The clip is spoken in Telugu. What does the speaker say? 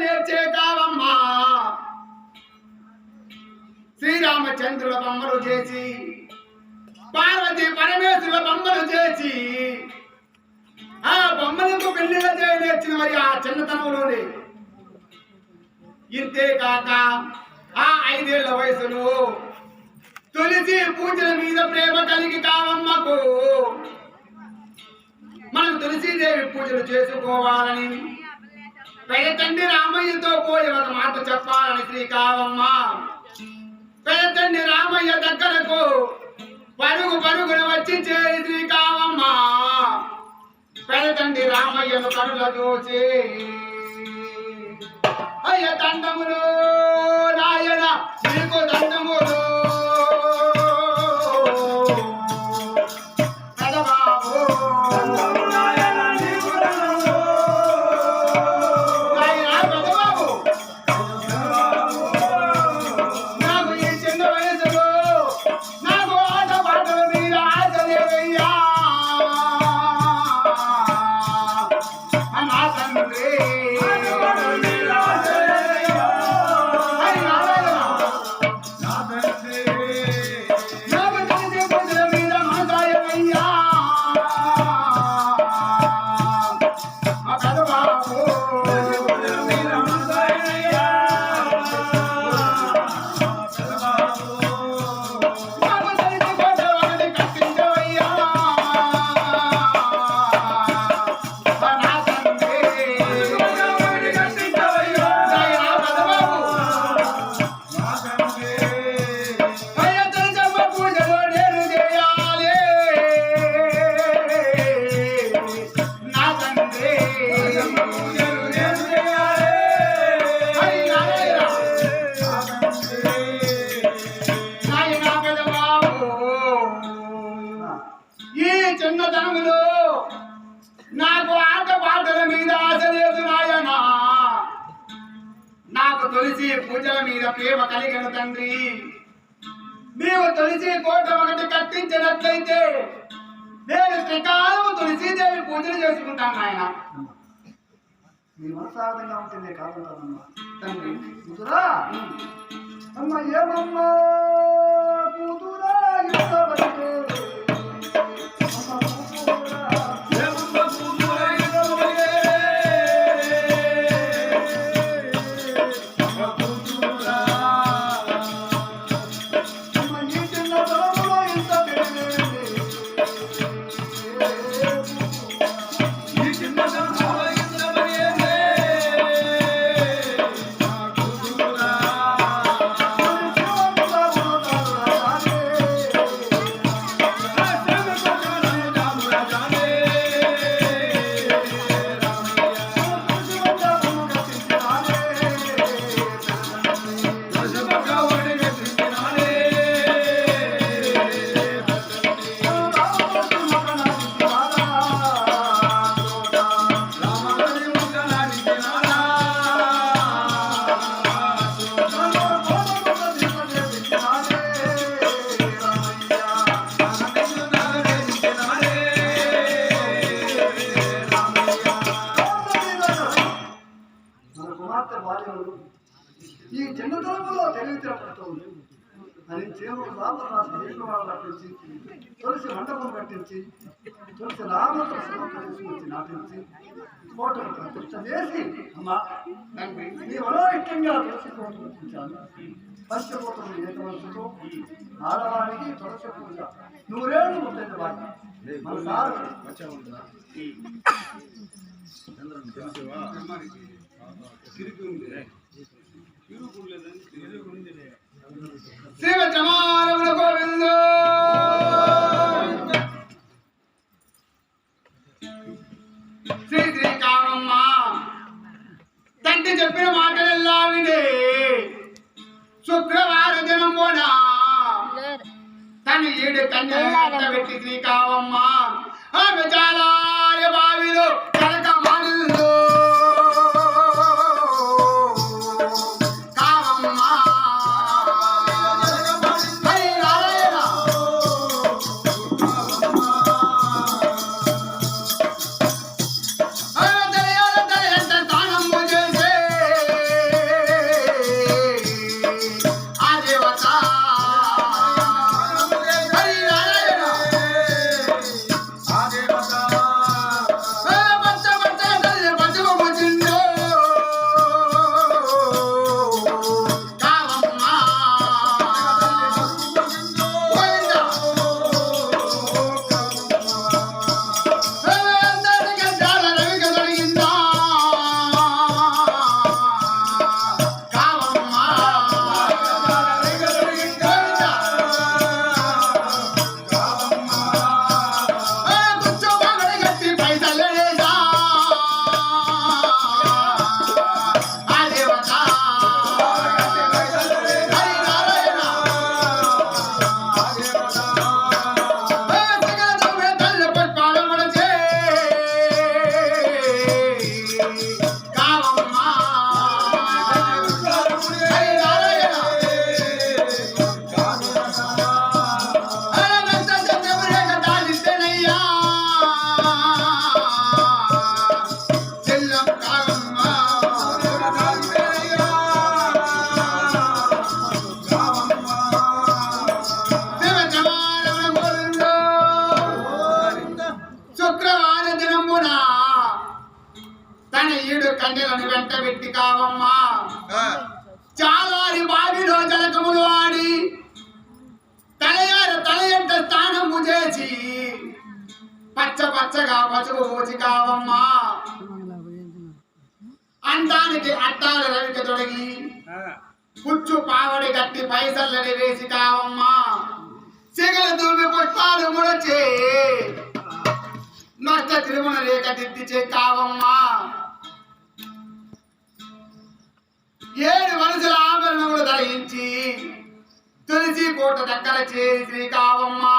నేర్చే కావమ్మా శ్రీరామచంద్రుల బొమ్మలు చేసి పార్వతి పరమేశ్వరుల బొమ్మలు చేసి ఆ బొమ్మలకు పెళ్ళిళ్ళ చేయ నేర్చిన మరి ఆ చిన్నతనంలోనే. ఇంతేకాక ఆ ఐదేళ్ళ వయసులో తులసి పూజల మీద ప్రేమ కలిగి కావమ్మకు. మనం తులసీదేవి పూజలు చేసుకోవాలని పెద్ద తండ్రి రామయ్యతో పోయి ఒక మాట చెప్పాలని శ్రీ కావమ్మ పెద్ద తండ్రి రామయ్య దగ్గరకు పరుగు పరుగున వచ్చి చేరి శ్రీ కావమ్మ పెద్ద తండ్రి రామయ్యను కనుల చూసి అయ్య దండములు నాయన నీకు దండములు ఈ చిన్నతనములో నాకు ఆట పాటల మీద ఆశ లేదు నాయనా. నాకు తులసి పూజల మీద ప్రేమ కలిగిన తండ్రి. నీవు తులసి కోట ఒకటి కట్టించినట్లయితే నేను త్రికాలము తులసీదేవి పూజలు చేసుకుంటాను నాయన. నీ మనసాగతంగా ఉంటుంది కాదంటానమ్మా తండ్రి. కూతురా? అమ్మ ఏమమ్మా? కూతురా తెలివితేటపడుతుంది అని చేరు రాత్రి రాసి దీపమాలు తులసి మండపం కట్టించి తులసి రామతో తీసుకొచ్చి నాటించి కోటను ప్రతిష్ట చేసి అమ్మా నీ మనోహితంగా తులసి కోట కట్టించాను. పంచభూతములు ఏకవంశతో ఆడవారికి తులసి పూజ. నూరేళ్ళు ఉంటుంది వాటి మన సారు తిరిగి ఉంది తిరిగి శివ చమారముల గోవిందో శ్రీ శ్రీ కామమ్మ తండ్రి చెప్పిన మాటలెల్లా వినే శుక్రవార దినమున తన ఏడు కన్యలు పెట్టి శ్రీ ఈడు కన్నెలను వెంటబెట్టి కావమ్మా. చాలారి బావిలో జలకములు ఆడి తలయార తలయంట స్థానము చేసి పచ్చ పచ్చగా పసుపు పోసి కావమ్మా. అందానికి అట్టాల రవిక తొడిగి పుచ్చు పావడి కట్టి పైసల్లని వేసి కావమ్మా. సిగల దూమి పుష్పాలు ముడచే నష్ట తిరుమల రేఖ దిద్దిచే కావమ్మా. ఏడు మనుషుల ఆభరణములు ధరించి తులసి కోట దగ్గర చేరి శ్రీ కావమ్మా